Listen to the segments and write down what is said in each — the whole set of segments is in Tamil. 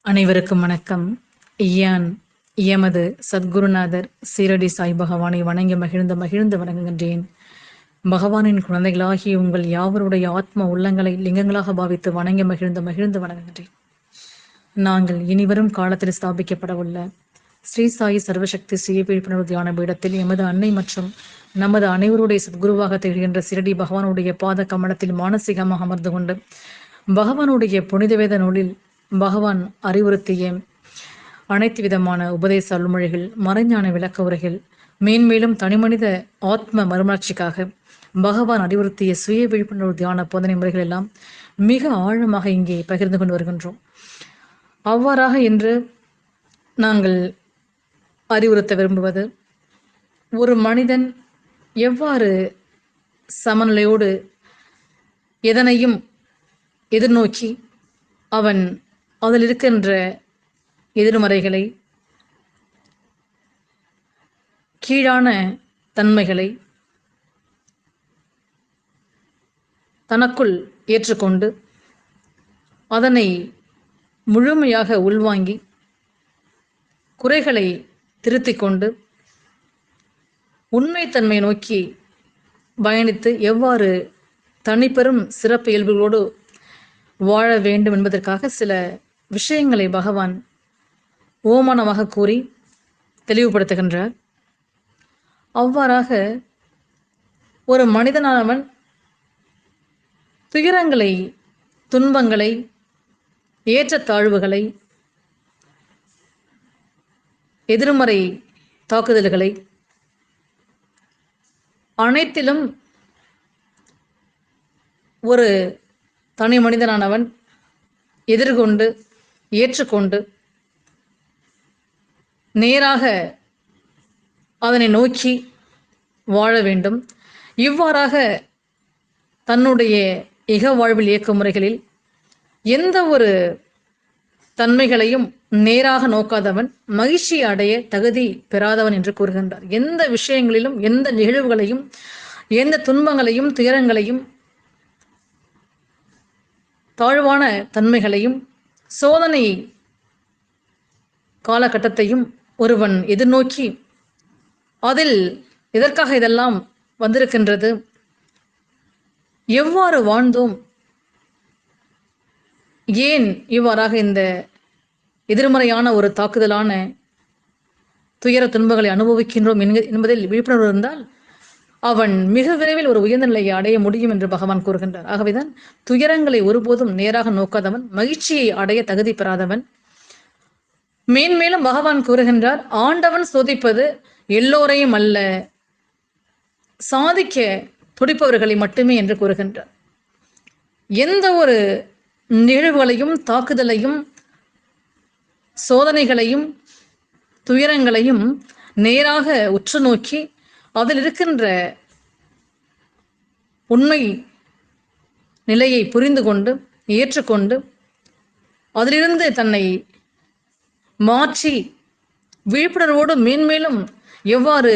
அனைவருக்கும் வணக்கம். ஐயான் எமது சத்குருநாதர் சீரடி சாய் பகவானை வணங்கி மகிழ்ந்து மகிழ்ந்து வணங்குகின்றேன். பகவானின் குழந்தைகளாகி உங்கள் யாவருடைய ஆத்ம உள்ளங்களை லிங்கங்களாக பாவித்து வணங்கி மகிழ்ந்து மகிழ்ந்து வணங்குகின்றேன். நாங்கள் இனிவரும் காலத்தில் ஸ்தாபிக்கப்பட உள்ள ஸ்ரீ சாயி சர்வசக்தி சுய விழிப்புணர்வு தியான பீடத்தில் எமது அன்னை மற்றும் நமது அனைவருடைய சத்குருவாக திகழ்கின்ற சிரடி பகவானுடைய பாத கமலத்தில் மானசீகமாக அமர்ந்து கொண்டு பகவானுடைய புனித வேத நூலில் பகவான் அறிவுறுத்திய அனைத்து விதமான உபதேச அலுமொழிகள் மறைஞான விளக்க உரைகள் மேன்மேலும் தனிமனித ஆத்ம மறுமலர்ச்சிக்காக பகவான் அறிவுறுத்திய சுய விழிப்புணர்வு தியான போதனை முறைகள் எல்லாம் மிக ஆழமாக இங்கே பகிர்ந்து கொண்டு வருகின்றோம். அவ்வாறாக இன்று நாங்கள் அறிவுறுத்த விரும்புவது ஒரு மனிதன் எவ்வாறு சமநிலையோடு எதனையும் எதிர்நோக்கி அவன் அதில் இருக்கின்ற எதிர்மறைகளை கீழான தன்மைகளை தனக்குள் ஏற்றுக்கொண்டு அதனை முழுமையாக உள்வாங்கி குறைகளை திருத்திக் கொண்டு உண்மைத்தன்மை நோக்கி பயணித்து எவ்வாறு தனிப்பெரும் சிறப்பு இயல்புகளோடு வாழ வேண்டும் என்பதற்காக சில விஷயங்களை பகவான் ஓமானமாக கூறி தெளிவுபடுத்துகின்றார். அவ்வாறாக ஒரு மனிதனானவன் துயரங்களை துன்பங்களை ஏற்றத்தாழ்வுகளை எதிர்மறை தாக்குதல்களை அனைத்திலும் ஒரு தனி மனிதனானவன் எதிர்கொண்டு ஏற்றுக்கொண்டு நேராக அதனை நோக்கி வாழ வேண்டும். இவ்வாறாக தன்னுடைய இக வாழ்வில் இயக்க முறைகளில் எந்த ஒரு தன்மைகளையும் நேராக நோக்காதவன் மகிழ்ச்சி அடைய தகுதி பெறாதவன் என்று கூறுகின்றார். எந்த விஷயங்களிலும் எந்த நிகழ்வுகளையும் எந்த துன்பங்களையும் துயரங்களையும் தாழ்வான தன்மைகளையும் சோதனை காலகட்டத்தையும் ஒருவன் எதிர்நோக்கி அதில் எதற்காக இதெல்லாம் வந்திருக்கின்றது? எவ்வாறு வாழ்ந்தோம்? ஏன் இவ்வாறாக இந்த எதிர்மறையான ஒரு தாக்குதலான துயர துன்பங்களை அனுபவிக்கின்றோம் என்பதில் விழிப்புணர்வு இருந்தால் அவன் மிக விரைவில் ஒரு உயர்ந்த நிலையை அடைய முடியும் என்று பகவான் கூறுகின்றார். ஆகவேதான் துயரங்களை ஒருபோதும் நேராக நோக்காதவன் மகிழ்ச்சியை அடைய தகுதி பெறாதவன். மேன்மேலும் பகவான் கூறுகின்றார் ஆண்டவன் சோதிப்பது எல்லோரையும் அல்ல சாதிக்க துடிப்பவர்களை மட்டுமே என்று கூறுகின்றார். எந்த ஒரு நிகழ்வுகளையும் தாக்குதலையும் சோதனைகளையும் துயரங்களையும் நேராக உற்று நோக்கி அதில் இருக்கின்ற உண்மை நிலையை புரிந்து கொண்டு ஏற்றுக்கொண்டு அதிலிருந்து தன்னை மாற்றி விழிப்புணர்வோடு மேன்மேலும் எவ்வாறு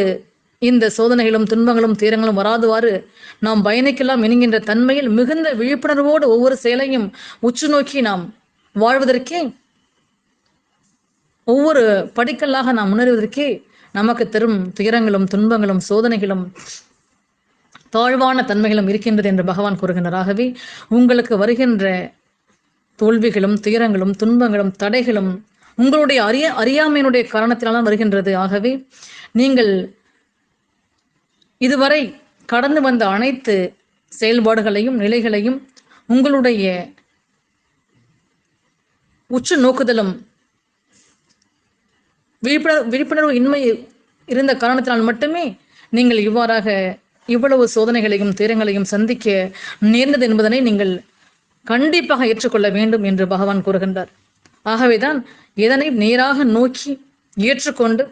இந்த சோதனைகளும் துன்பங்களும் தீரங்களும் வராதுவாறு நாம் பயணிக்கலாம் என்கின்ற தன்மையில் மிகுந்த விழிப்புணர்வோடு ஒவ்வொரு செயலையும் உற்று நோக்கி நாம் வாழ்வதற்கே ஒவ்வொரு படிக்கல்லாக நாம் முன்னேறுவதற்கே நமக்கு தரும் துயரங்களும் துன்பங்களும் சோதனைகளும் தாழ்வான தன்மைகளும் இருக்கின்றது என்று பகவான் கூறுகின்றார். உங்களுக்கு வருகின்ற தோல்விகளும் துயரங்களும் துன்பங்களும் தடைகளும் உங்களுடைய அறிய அறியாமையினுடைய காரணத்தினால்தான் வருகின்றது. ஆகவே நீங்கள் இதுவரை கடந்து வந்த அனைத்து செயல்பாடுகளையும் நிலைகளையும் உங்களுடைய உற்று நோக்குதலும் விழிப்புணர்வு விழிப்புணர்வு இன்மை இருந்த காரணத்தினால் மட்டுமே நீங்கள் இவ்வாறாக இவ்வளவு சோதனைகளையும் துயரங்களையும் சந்திக்க நேர்ந்தது என்பதனை நீங்கள் கண்டிப்பாக ஏற்றுக்கொள்ள வேண்டும் என்று பகவான் கூறுகின்றார். ஆகவேதான் எதனை நேராக நோக்கி ஏற்றுக்கொண்டு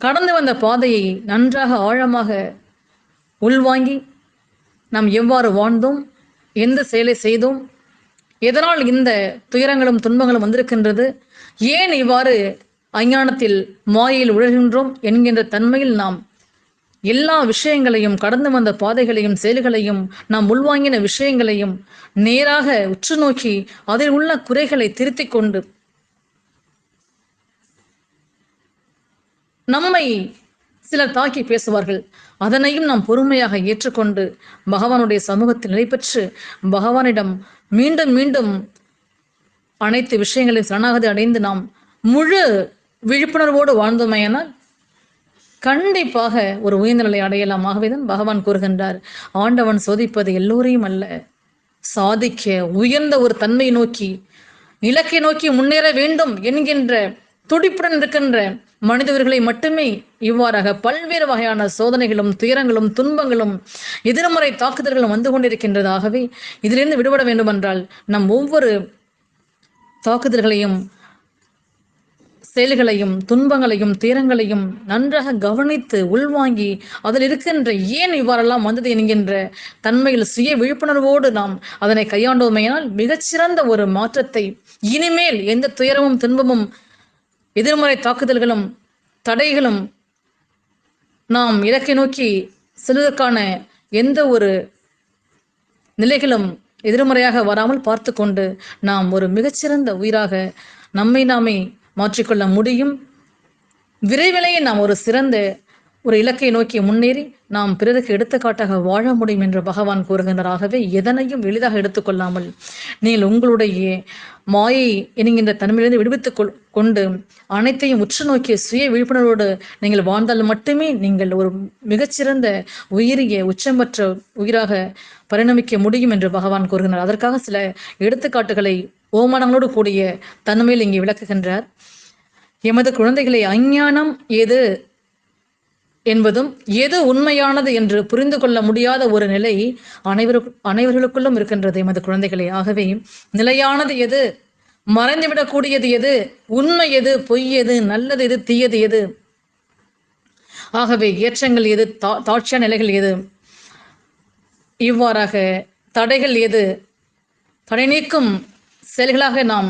கடந்து வந்த பாதையை நன்றாக ஆழமாக உள்வாங்கி நாம் எவ்வாறு வாழ்ந்தோம் எந்த செயலை செய்தோம் எதனால் இந்த துயரங்களும் துன்பங்களும் வந்திருக்கின்றது ஏன் இவ்வாறு அஞ்ஞானத்தில் மாயையில் உழகின்றோம் என்கின்ற தன்மையில் நாம் எல்லா விஷயங்களையும் கடந்து வந்த பாதைகளையும் செயல்களையும் நாம் உள்வாங்கின விஷயங்களையும் நேராக உற்று நோக்கி அதில் உள்ள குறைகளை திருத்திக் கொண்டு நம்மை சிலர் தாக்கி பேசுவார்கள். அதனையும் நாம் பொறுமையாக ஏற்றுக்கொண்டு பகவானுடைய சமூகத்தில் நிலை பெற்று பகவானிடம் மீண்டும் மீண்டும் அனைத்து விஷயங்களையும் சரணாகதி அடைந்து நாம் முழு விழிப்புணர்வோடு வாழ்ந்தோமையானால் கண்டிப்பாக ஒரு உயர்ந்த நிலை அடையலாம். ஆகவேதான் பகவான் கூறுகின்றார் ஆண்டவன் சோதிப்பது எல்லோரையும் அல்ல. சாதிக்க உயர்ந்த ஒரு தன்மை நோக்கி இலக்கை நோக்கி முன்னேற வேண்டும் என்கின்ற துடிப்புடன் இருக்கின்ற மனிதர்களை மட்டுமே இவ்வாறாக பல்வேறு வகையான சோதனைகளும் துயரங்களும் துன்பங்களும் எதிர்மறை தாக்குதல்களும் வந்து கொண்டிருக்கின்றதாகவே இதிலிருந்து விடுபட வேண்டுமென்றால் நம் ஒவ்வொரு தாக்குதல்களையும் செயல்களையும் துன்பங்களையும் துயரங்களையும் நன்றாக கவனித்து உள்வாங்கி அதில் இருக்கின்ற ஏன் இவ்வாறெல்லாம் வந்தது என்கின்ற தன்மையில் சுய விழிப்புணர்வோடு நாம் அதனை கையாண்டோமையினால் மிகச்சிறந்த ஒரு மாற்றத்தை இனிமேல் எந்த துயரமும் துன்பமும் எதிர்மறை தாக்குதல்களும் தடைகளும் நாம் இலக்கை நோக்கி செல்வதற்கான எந்த ஒரு நிலைகளும் எதிர்மறையாக வராமல் பார்த்து கொண்டு நாம் ஒரு மிகச்சிறந்த உயிராக நம்மை நாமே மாற்றிக்கொள்ள முடியும். விரைவிலேயே நாம் ஒரு சிறந்த ஒரு இலக்கை நோக்கி முன்னேறி நாம் பிறருக்கு எடுத்துக்காட்டாக வாழ முடியும் என்று பகவான் கூறுகின்றாகவே எதனையும் எளிதாக எடுத்துக்கொள்ளாமல் நீங்கள் உங்களுடைய மாயை என்கின்ற தன்மையிலிருந்து விடுவித்துக் கொண்டு அனைத்தையும் உற்று நோக்கிய சுய விழிப்புணர்வோடு நீங்கள் வாழ்ந்தால் மட்டுமே நீங்கள் ஒரு மிகச்சிறந்த உயிரிய உச்சமற்ற உயிராக பரிணமிக்க முடியும் என்று பகவான் கூறுகின்றார். அதற்காக சில எடுத்துக்காட்டுகளை ஓமானங்களோடு கூடிய தன்மையில் இங்கே விளக்குகின்றார். எமது குழந்தைகளை அஞ்ஞானம் எது? என்பதும் எது உண்மையானது என்று புரிந்து கொள்ள முடியாத ஒரு நிலை அனைவரு அனைவர்களுக்குள்ளும் இருக்கின்றது எமது குழந்தைகளே. ஆகவே நிலையானது எது? மறைந்துவிடக்கூடியது எது? உண்மை எது? பொய் எது? நல்லது எது? தீயது எது? ஆகவே ஏற்றங்கள் எது? தா தாட்சிய நிலைகள் எது? இவ்வாறாக தடைகள் எது? தடை நீக்கும் செயல்களாக நாம்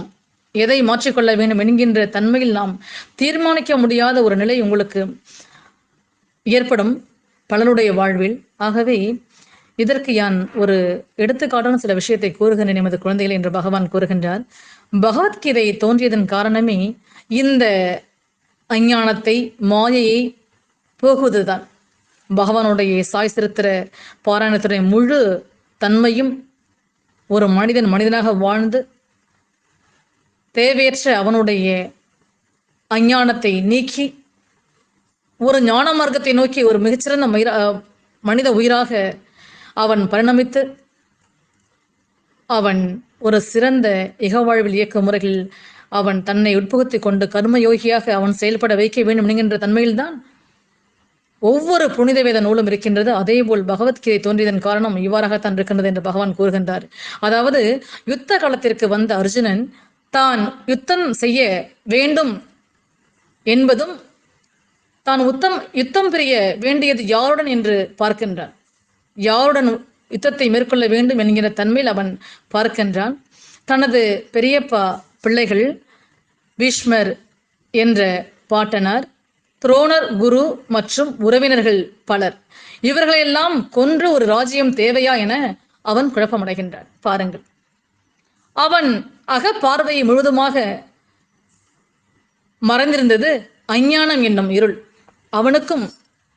எதை மாற்றிக்கொள்ள வேண்டும் என்கின்ற தன்மையில் நாம் தீர்மானிக்க முடியாத ஒரு நிலை உங்களுக்கு ஏற்படும் பலருடைய வாழ்வில். ஆகவே இதற்கு யான் ஒரு எடுத்துக்காட்டான சில விஷயத்தை கூறுகின்றேன் எமது குழந்தைகள் என்று பகவான் கூறுகின்றார். பகவத்கீதை தோன்றியதன் காரணமே இந்த அஞ்ஞானத்தை மாயையை போகுவதுதான். பகவானுடைய சாய் சரித்திர பாராயணத்துடைய முழு தன்மையும் ஒரு மனிதன் மனிதனாக வாழ்ந்து தேவையற்ற அவனுடைய அஞ்ஞானத்தை நீக்கி ஒரு ஞான மார்க்கத்தை நோக்கி ஒரு மிகச்சிறந்த மயிரா மனித உயிராக அவன் பரிணமித்து அவன் ஒரு சிறந்த இகவாழ்வில் இயக்க முறையில் அவன் தன்னை உட்புகுத்தி கொண்டு கர்மயோகியாக அவன் செயல்பட வைக்க வேண்டும் என்கின்ற தன்மையில்தான் ஒவ்வொரு புனித வேத நூலும் இருக்கின்றது. அதேபோல் பகவத்கீதை தோன்றியதன் காரணம் இவ்வாறாகத்தான் இருக்கின்றது என்று பகவான் கூறுகின்றார். அதாவது யுத்த காலத்திற்கு வந்த அர்ஜுனன் தான் யுத்தம் செய்ய வேண்டும் என்பதும் தான் உத்தம் யுத்தம் பிரிய வேண்டியது யாருடன் என்று பார்க்கின்றான். யாருடன் யுத்தத்தை மேற்கொள்ள வேண்டும் என்கிற தன்மையில் அவன் பார்க்கின்றான். தனது பெரியப்பா பிள்ளைகள் பீஷ்மர் என்ற பாட்டனார் துரோணர் குரு மற்றும் உறவினர்கள் பலர். இவர்களையெல்லாம் கொன்று ஒரு ராஜ்யம் தேவையா என அவன் குழப்பமடைகின்றான். பாருங்கள். அவன் அகப்பார்வையை முழுதுமாக மறைந்திருந்தது அஞ்ஞானம் என்னும் இருள். அவனுக்கும்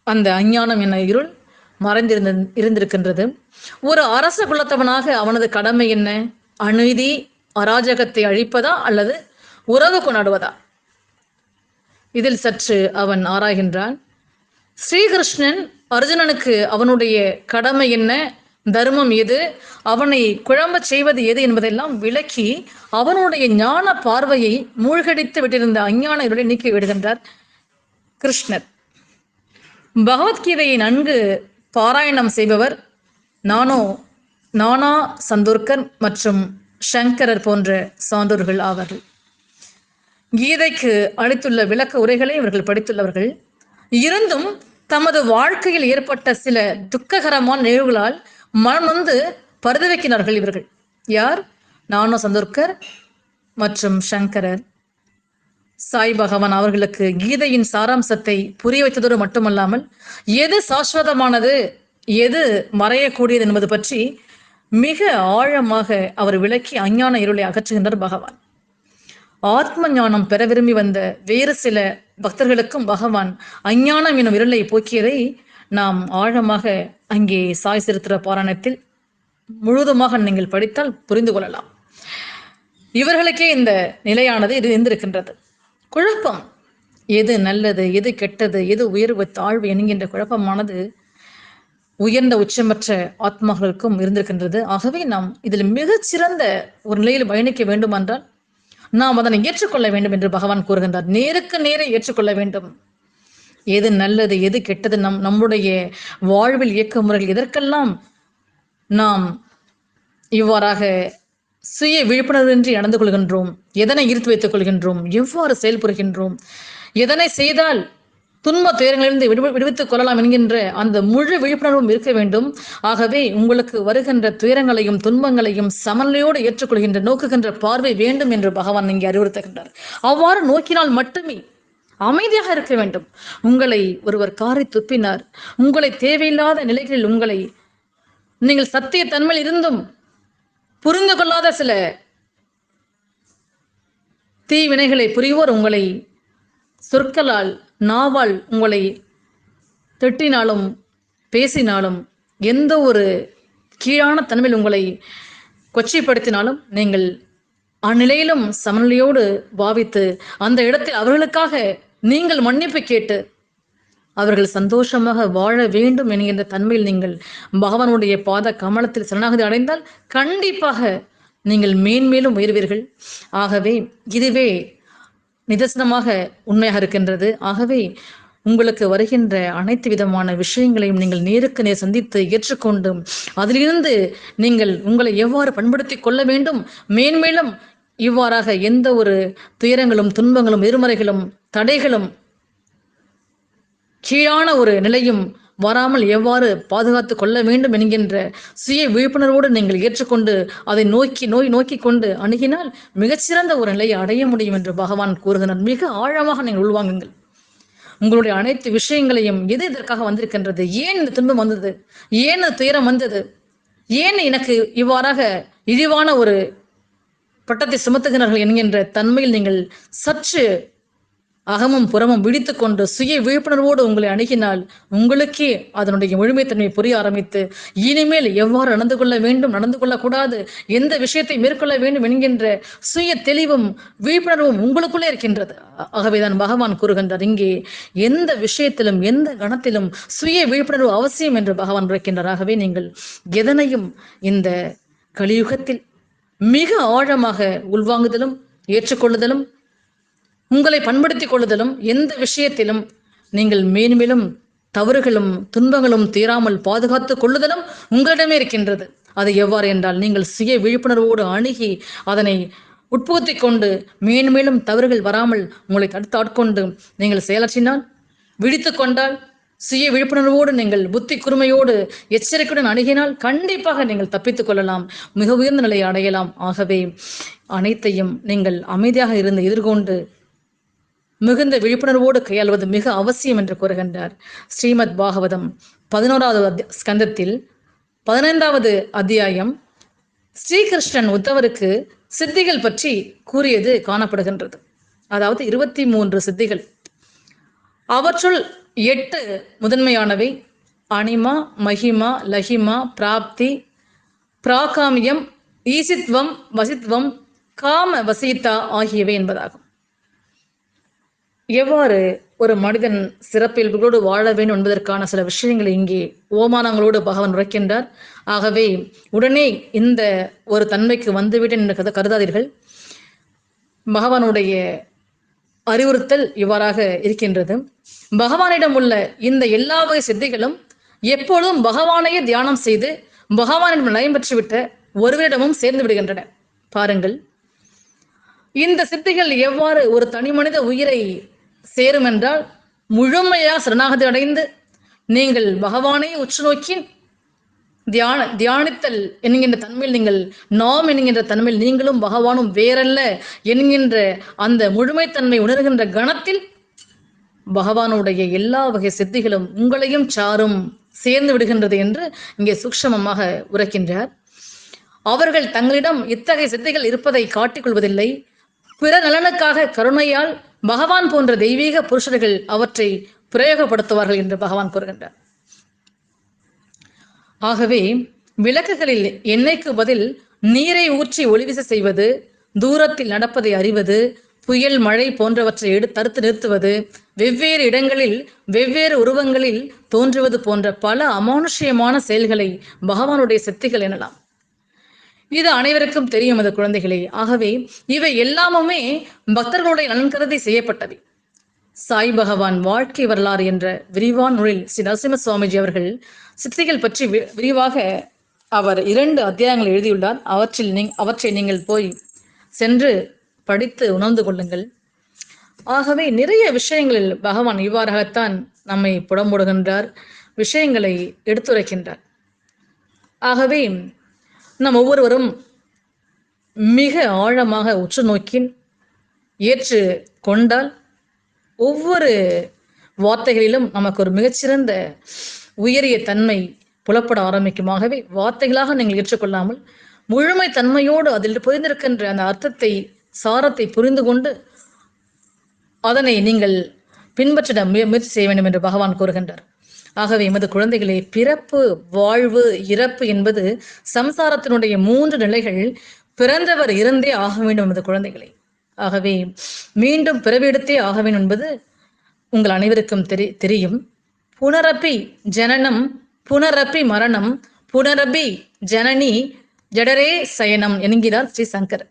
அந்த அஞ்ஞானம் என்ன இருள் மறைந்திருந்த இருந்திருக்கின்றது. ஒரு அரச குலத்தவனாக அவனது கடமை என்ன? அநீதி அராஜகத்தை அழிப்பதா அல்லது உறவு கொண்டாடுவதா? இதில் சற்று அவன் ஆராய்கின்றான். ஸ்ரீகிருஷ்ணன் அர்ஜுனனுக்கு அவனுடைய கடமை என்ன? தர்மம் எது? அவனை குழம்பச் செய்வது எது என்பதெல்லாம் விளக்கி அவனுடைய ஞான பார்வையை மூழ்கடித்து விட்டிருந்த அஞ்ஞான இருளை நீக்கி விடுகின்றார் கிருஷ்ணர். பகவத்கீதையை நன்கு பாராயணம் செய்பவர் நானோ நானா சந்தோர்கர் மற்றும் சங்கரர் போன்ற சான்றோர்கள் ஆவார்கள். கீதைக்கு அளித்துள்ள விளக்க உரைகளை இவர்கள் படித்துள்ளவர்கள் இருந்தும் தமது வாழ்க்கையில் ஏற்பட்ட சில துக்ககரமான நிகழ்வுகளால் மனம் வந்து பரிதவிக்கிறார்கள் இவர்கள். யார்? நானோ சந்தோர்கர் மற்றும் சங்கரர். சாய் பகவான் அவர்களுக்கு கீதையின் சாராம்சத்தை புரிய வைத்ததோடு மட்டுமல்லாமல் எது சாஸ்வதமானது எது மறையக்கூடியது என்பது பற்றி மிக ஆழமாக அவர் விளக்கி அஞ்ஞான இருளை அகற்றுகின்றார் பகவான். ஆத்ம ஞானம் பெற விரும்பி வந்த வேறு சில பக்தர்களுக்கும் பகவான் அஞ்ஞானம் எனும் இருளை போக்கியதை நாம் ஆழமாக அங்கே சாய் சிறுத்திர பாராயணத்தில் முழுவதுமாக நீங்கள் படித்தால் புரிந்து கொள்ளலாம். இவர்களுக்கே இந்த நிலையானது இது இருந்திருக்கின்றது. குழப்பம். எது நல்லது எது கெட்டது எது உயர்வு தாழ்வு என்கின்ற குழப்பமானது உயர்ந்த உச்சமற்ற ஆத்மாக்களுக்கும் இருந்திருக்கின்றது. ஆகவே நாம் இதில் மிகச் சிறந்த ஒரு நிலையில் பயணிக்க வேண்டுமென்றால் நாம் அதனை ஏற்றுக்கொள்ள வேண்டும் என்று பகவான் கூறுகின்றார். நேருக்கு நேரே ஏற்றுக்கொள்ள வேண்டும். எது நல்லது எது கெட்டது நம் நம்முடைய வாழ்வில் இயக்க முறைகள் எதற்கெல்லாம் நாம் இவ்வாறாக சுய விழிப்புணர்வின்றி நடந்து கொள்கின்றோம். எதனை ஈர்த்து வைத்துக் கொள்கின்றோம்? எவ்வாறு செயல்புரிகின்றோம் எதனை செய்தால் துன்ப துயரங்களிலிருந்து விடு விடுவித்துக் கொள்ளலாம் என்கின்ற அந்த முழு விழிப்புணர்வும் இருக்க வேண்டும். ஆகவே உங்களுக்கு வருகின்ற துயரங்களையும் துன்பங்களையும் சமநிலையோடு ஏற்றுக்கொள்கின்ற நோக்குகின்ற பார்வை வேண்டும் என்று பகவான் இங்கே அறிவுறுத்துகின்றார். அவ்வாறு நோக்கினால் மட்டுமே அமைதியாக இருக்க வேண்டும். உங்களை ஒருவர் காரை துப்பினார். உங்களை தேவையில்லாத நிலைகளில் உங்களை நீங்கள் சத்திய தன்மையில் இருந்தும் புரிந்து கொள்ளாத சில தீவினைகளை புரிவோர் உங்களை சொற்களால் நாவால் உங்களை திட்டினாலும் பேசினாலும் எந்த ஒரு கீழான தன்மையில் உங்களை கொச்சைப்படுத்தினாலும் நீங்கள் அந்நிலையிலும் சமநிலையோடு பாவித்து அந்த இடத்தில் அவர்களுக்காக நீங்கள் மன்னிப்பு கேட்டு அவர்கள் சந்தோஷமாக வாழ வேண்டும் என்கின்ற தன்மையில் நீங்கள் பகவானுடைய பாத கமலத்தில் சரணாகதி அடைந்தால் கண்டிப்பாக நீங்கள் மேன்மேலும் உயர்வீர்கள். ஆகவே இதுவே நிதர்சனமாக உண்மையாக இருக்கின்றது. ஆகவே உங்களுக்கு வருகின்ற அனைத்து விதமான விஷயங்களையும் நீங்கள் நேருக்கு நேர் சந்தித்து ஏற்றுக்கொண்டு அதிலிருந்து நீங்கள் உங்களை எவ்வாறு பண்படுத்திக் கொள்ள வேண்டும்? மேன்மேலும் இவ்வாறாக எந்த ஒரு துயரங்களும் துன்பங்களும் எதிர்மறைகளும் தடைகளும் கீழான ஒரு நிலையும் வராமல் எவ்வாறு பாதுகாத்து கொள்ள வேண்டும் என்கின்ற சுய விழிப்புணர்வோடு நீங்கள் ஏற்றுக்கொண்டு அதை நோக்கி நோய் நோக்கி கொண்டு அணுகினால் மிகச்சிறந்த ஒரு நிலையை அடைய முடியும் என்று பகவான் கூறுகிறார். மிக ஆழமாக நீங்கள் உள்வாங்குங்கள். உங்களுடைய அனைத்து விஷயங்களையும் எது இதற்காக வந்திருக்கின்றது? ஏன் இந்த துன்பம் வந்தது? ஏன் இந்த துயரம் வந்தது? ஏன் எனக்கு இவ்வாறாக இழிவான ஒரு பட்டத்தை சுமத்துகிறார்கள் என்கின்ற தன்மையில் நீங்கள் சற்று அகமும் புறமும் விழித்து கொண்டு சுய விழிப்புணர்வோடு உங்களை அணுகினால் உங்களுக்கே அதனுடைய முழுமைத்தன்மை புரிய ஆரம்பித்து இனிமேல் எவ்வாறு நடந்து கொள்ள வேண்டும் நடந்து கொள்ளக்கூடாது எந்த விஷயத்தை மேற்கொள்ள வேண்டும் என்கின்ற சுய தெளிவும் விழிப்புணர்வும் உங்களுக்குள்ளே இருக்கின்றது. ஆகவேதான் பகவான் கூறுகின்றார் இங்கே எந்த விஷயத்திலும் எந்த கணத்திலும் சுய விழிப்புணர்வு அவசியம் என்று பகவான் உரைக்கின்றார். ஆகவே நீங்கள் எதனையும் இந்த கலியுகத்தில் மிக ஆழமாக உள்வாங்குதலும் ஏற்றுக்கொள்ளுதலும் உங்களை பண்படுத்திக் கொள்ளுதலும் எந்த விஷயத்திலும் நீங்கள் மேன்மேலும் தவறுகளும் துன்பங்களும் தீராமல் பாதுகாத்துக் கொள்ளுதலும் உங்களிடமே இருக்கின்றது. அது எவ்வாறு என்றால் நீங்கள் சுய விழிப்புணர்வோடு அணுகி அதனை உட்புகுத்தி கொண்டு மேன்மேலும் தவறுகள் வராமல் உங்களை தடுத்து ஆட்கொண்டு நீங்கள் செயலாற்றினால் விழித்து கொண்டால் சுய விழிப்புணர்வோடு நீங்கள் புத்தி குறுமையோடு எச்சரிக்கையுடன் அணுகினால் கண்டிப்பாக நீங்கள் தப்பித்துக் கொள்ளலாம் மிக உயர்ந்த நிலையை அடையலாம். ஆகவே அனைத்தையும் நீங்கள் அமைதியாக இருந்து எதிர்கொண்டு மிகுந்த விழிப்புணர்வோடு கையாள்வது மிக அவசியம் என்று கூறுகின்றார். ஸ்ரீமத் பாகவதம் பதினோராவது ஸ்கந்தத்தில் பதினைந்தாவது அத்தியாயம் ஸ்ரீகிருஷ்ணன் உத்தவருக்கு சித்திகள் பற்றி கூறியது காணப்படுகின்றது. அதாவது இருபத்தி மூன்று சித்திகள். அவற்றுள் எட்டு முதன்மையானவை. அனிமா மகிமா லஹிமா பிராப்தி பிராகாமியம் ஈசித்வம் வசித்வம் காம வசீதா ஆகியவை என்பதாகும். எவ்வாறு ஒரு மனிதன் சிறப்பியல்புகளோடு வாழ வேண்டும் என்பதற்கான சில விஷயங்களை இங்கே ஓமானங்களோடு பகவான் உரைக்கின்றார். ஆகவே உடனே இந்த ஒரு தன்மைக்கு வந்துவிட்டேன் என்று கருதாதீர்கள். பகவானுடைய அறிவுறுத்தல் இவ்வாறாக இருக்கின்றது. பகவானிடம் உள்ள இந்த எல்லா வகை சித்திகளும் எப்பொழுதும் பகவானையே தியானம் செய்து பகவானிடம் நயம் பெற்றுவிட்ட ஒருவரிடமும் சேர்ந்து விடுகின்றன. பாருங்கள். இந்த சித்திகள் எவ்வாறு ஒரு தனி மனித உயிரை சேரும் என்றால் முழுமையாக சரணாகதி அடைந்து நீங்கள் பகவானை உற்று நோக்கி தியான தியானித்தல் என்கின்ற தன்மையில் நீங்கள் நாம் என்கின்ற தன்மையில் நீங்களும் பகவானும் வேறல்ல என்கின்ற அந்த முழுமைத்தன்மை உணர்கின்ற கணத்தில் பகவானுடைய எல்லா வகை சித்திகளும் உங்களையும் சாரும் சேர்ந்து விடுகின்றது என்று இங்கே சூக்ஷமமாக உரைக்கின்றார். அவர்கள் தங்களிடம் இத்தகைய சித்திகள் இருப்பதை காட்டிக் கொள்வதில்லை. பிற நலனுக்காக கருணையால் பகவான் போன்ற தெய்வீக புருஷர்கள் அவற்றை பிரயோகப்படுத்துவார்கள் என்று பகவான் கூறுகின்றார். ஆகவே விளக்குகளில் எண்ணெய்க்கு பதில் நீரை ஊற்றி ஒளிவிச செய்வது தூரத்தில் நடப்பதை அறிவது புயல் மழை போன்றவற்றை எடு தடுத்து நிறுத்துவது வெவ்வேறு இடங்களில் வெவ்வேறு உருவங்களில் தோன்றுவது போன்ற பல அமானுஷ்யமான செயல்களை பகவானுடைய சக்திகள் எனலாம். இது அனைவருக்கும் தெரியும் அது குழந்தைகளே. ஆகவே இவை எல்லாமுமே பக்தர்களுடைய நலன் கருதி செய்யப்பட்டவை சாய் பகவான் வாழ்க்கை வரலாறு என்ற விரிவான நூலில் ஸ்ரீ நரசிம்ம சுவாமிஜி அவர்கள் சித்திகள் பற்றி வி- விரிவாக அவர் இரண்டு அத்தியாயங்கள் எழுதியுள்ளார். அவற்றில் நீ அவற்றை நீங்கள் போய் சென்று படித்து உணர்ந்து கொள்ளுங்கள். ஆகவே நிறைய விஷயங்களில் பகவான் இவ்வாறாகத்தான் நம்மை புடம்புடுகின்றார் விஷயங்களை எடுத்துரைக்கின்றார். ஆகவே நம் ஒவ்வொருவரும் மிக ஆழமாக உற்று நோக்கின் ஏற்று கொண்டால் ஒவ்வொரு வார்த்தைகளிலும் நமக்கு ஒரு மிகச்சிறந்த உயரிய தன்மை புலப்பட ஆரம்பிக்குமாகவே வார்த்தைகளாக நீங்கள் ஏற்றுக்கொள்ளாமல் முழுமை தன்மையோடு அதில் புரிந்திருக்கின்ற அந்த அர்த்தத்தை சாரத்தை புரிந்து கொண்டு அதனை நீங்கள் பின்பற்றிட முய- முயற்சி செய்ய வேண்டும் என்று பகவான் கூறுகின்றார். ஆகவே எமது குழந்தைகளே பிறப்பு வாழ்வு இறப்பு என்பது சம்சாரத்தினுடைய மூன்று நிலைகள். பிறந்தவர் இருந்தே ஆக வேண்டும் எமது குழந்தைகளை. ஆகவே மீண்டும் பிறவியெடுத்தே ஆக வேண்டும் என்பது உங்கள் அனைவருக்கும் தெரி தெரியும். புனரப்பி ஜனனம் புனரப்பி மரணம் புனரபி ஜனனி ஜடரே சயனம் என்கிறார் ஸ்ரீ சங்கர்.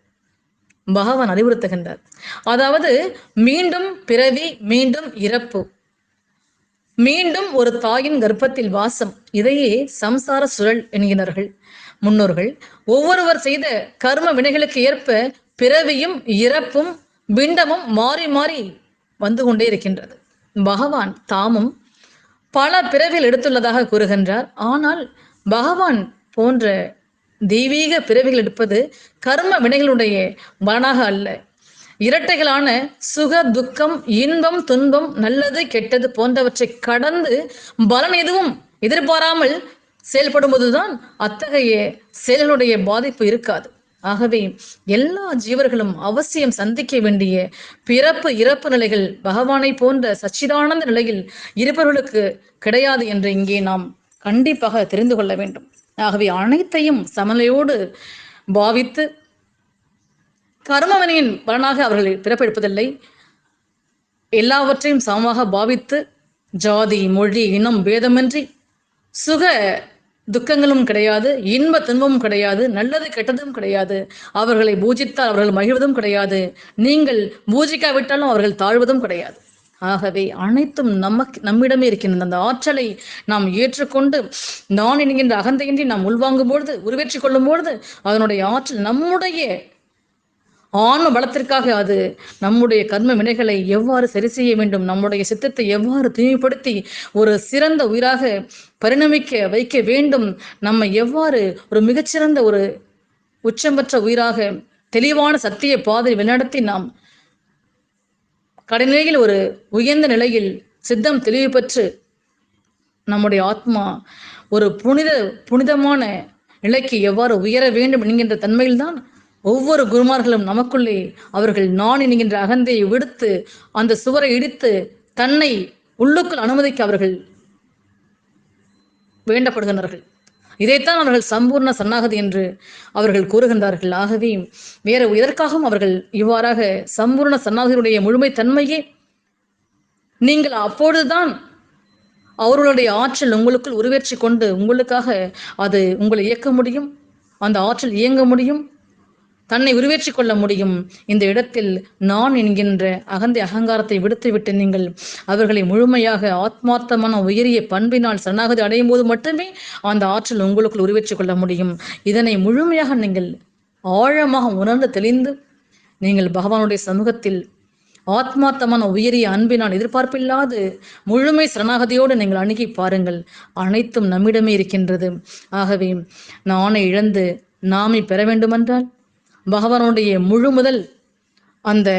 பகவான் அறிவுறுத்துகின்றார். அதாவது மீண்டும் பிறவி மீண்டும் இறப்பு. மீண்டும் ஒரு தாயின் கர்ப்பத்தில் வாசம். இதையே சம்சார சுழல் என்கிறார்கள். முன்னோர்கள் ஒவ்வொருவர் செய்த கர்ம வினைகளுக்கு ஏற்ப பிறவியும் இறப்பும் பிண்டமும் மாறி மாறி வந்து கொண்டே இருக்கின்றது. பகவான் தாமும் பல பிறவியில் எடுத்துள்ளதாக கூறுகின்றார். ஆனால் பகவான் போன்ற தெய்வீக பிறவிகள் எடுப்பது கர்ம வினைகளுடைய பலனாக அல்ல. இரட்டைகளான சுக துக்கம் இன்பம் துன்பம் நல்லது கெட்டது போன்றவற்றை கடந்து பலன் எதுவும் எதிர்பாராமல் செயல்படும்போதுதான் அத்தகைய செயல்களுடைய பாதிப்பு இருக்காது. ஆகவே எல்லா ஜீவர்களும் அவசியம் சந்திக்க வேண்டிய பிறப்பு இறப்பு நிலைகள் பகவானை போன்ற சச்சிதானந்த நிலையில் இருப்பவர்களுக்கு கிடையாது என்று இங்கே நாம் கண்டிப்பாக தெரிந்து கொள்ள வேண்டும். ஆகவே அனைத்தையும் சமநிலையோடு பாவித்து கர்மவினையின் பலனாக அவர்கள் பிறப்பெடுப்பதில்லை. எல்லாவற்றையும் சமமாக பாவித்து ஜாதி மொழி இனம் பேதமின்றி சுக துக்கங்களும் கிடையாது இன்ப துன்பமும் கிடையாது நல்லது கெட்டதும் கிடையாது. அவர்களை பூஜித்தால் அவர்கள் மகிழ்வதும் கிடையாது. நீங்கள் பூஜிக்காவிட்டாலும் அவர்கள் தாழ்வதும் கிடையாது. ஆகவே அனைத்தும் நமக்கு நம்மிடமே இருக்கின்ற அந்த ஆற்றலை நாம் ஏற்றுக்கொண்டு நான் என்கின்ற அகந்தையின்றி நாம் உள்வாங்கும் பொழுது உருவேற்றிக் கொள்ளும் பொழுது அதனுடைய ஆற்றல் நம்முடைய ஆன்ம பலத்திற்காக அது நம்முடைய கர்ம வினைகளை எவ்வாறு சரி செய்ய வேண்டும்? நம்முடைய சித்தத்தை எவ்வாறு தூய்மைப்படுத்தி ஒரு சிறந்த உயிராக பரிணமிக்க வைக்க வேண்டும்? நம்மை எவ்வாறு ஒரு மிகச்சிறந்த ஒரு உச்சம்பற்ற உயிராக தெளிவான சத்திய பாதை வழிநடத்தி நாம் கடைநிலையில் ஒரு உயர்ந்த நிலையில் சித்தம் தெளிவு பெற்று நம்முடைய ஆத்மா ஒரு புனித புனிதமான நிலைக்கு எவ்வாறு உயர வேண்டும் என்கின்ற தன்மையில்தான் ஒவ்வொரு குருமார்களும் நமக்குள்ளே அவர்கள் நான் என்கின்ற அகந்தையை விடுத்து அந்த சுவரை இடித்து தன்னை உள்ளுக்குள் அனுமதிக்க அவர்கள் வேண்டப்படுகின்றார்கள். இதைத்தான் அவர்கள் சம்பூர்ண சன்னாகதி என்று அவர்கள் கூறுகின்றார்கள். ஆகவே வேறு எதற்காகவும் அவர்கள் இவ்வாறாக சம்பூர்ண சன்னாகதியுடைய முழுமை தன்மையே நீங்கள் அப்பொழுதுதான் அவர்களுடைய ஆற்றல் உங்களுக்குள் உருவேற்றி கொண்டு உங்களுக்காக அது உங்களை இயக்க முடியும் அந்த ஆற்றல் இயங்க முடியும் தன்னை உருவேற்றிக் கொள்ள முடியும். இந்த இடத்தில் நான் என்கின்ற அகந்தை அகங்காரத்தை விடுத்துவிட்டு நீங்கள் அவர்களை முழுமையாக ஆத்மார்த்தமான உயரிய பண்பினால் சரணாகதி அடையும் போது மட்டுமே அந்த ஆற்றல் உங்களுக்குள் உருவேற்றிக் கொள்ள முடியும். இதனை முழுமையாக நீங்கள் ஆழமாக உணர்ந்து தெளிந்து நீங்கள் பகவானுடைய சமூகத்தில் ஆத்மார்த்தமான உயரிய அன்பினால் எதிர்பார்ப்பில்லாது முழுமை சரணாகதியோடு நீங்கள் அணுகி பாருங்கள். அனைத்தும் நம்மிடமே இருக்கின்றது. ஆகவே நானை இழந்து நாமே பெற வேண்டுமென்றால் பகவானுடைய முழு முதல் அந்த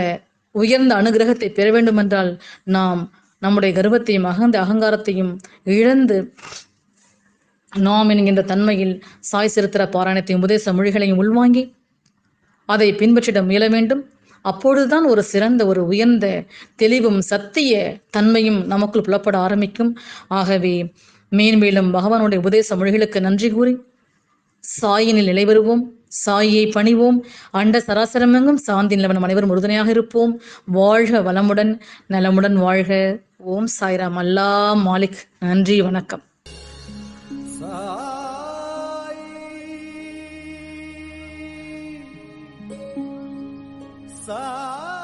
உயர்ந்த அனுகிரகத்தை பெற வேண்டுமென்றால் நாம் நம்முடைய கர்வத்தையும் அகந்த அகங்காரத்தையும் இழந்து நாம் என்கின்ற தன்மையில் சாய் சிறுத்திர பாராயணத்தையும் உபதேச மொழிகளையும் உள்வாங்கி அதை பின்பற்றிட முயல வேண்டும். அப்பொழுதுதான் ஒரு சிறந்த ஒரு உயர்ந்த தெளிவும் சத்திய தன்மையும் நமக்குள் புலப்பட ஆரம்பிக்கும். ஆகவே மேன்மேலும் பகவானுடைய உபதேச மொழிகளுக்கு நன்றி கூறி சாயினில் நிலைவருவோம் சாயை பணிவோம். அண்ட சராசரமெங்கும் சாந்தி நிலவனம். அனைவரும் உறுதுணையாக இருப்போம். வாழ்க வளமுடன் நலமுடன் வாழ்க. ஓம் சாய்ராம். அல்லா மாலிக். நன்றி வணக்கம். சா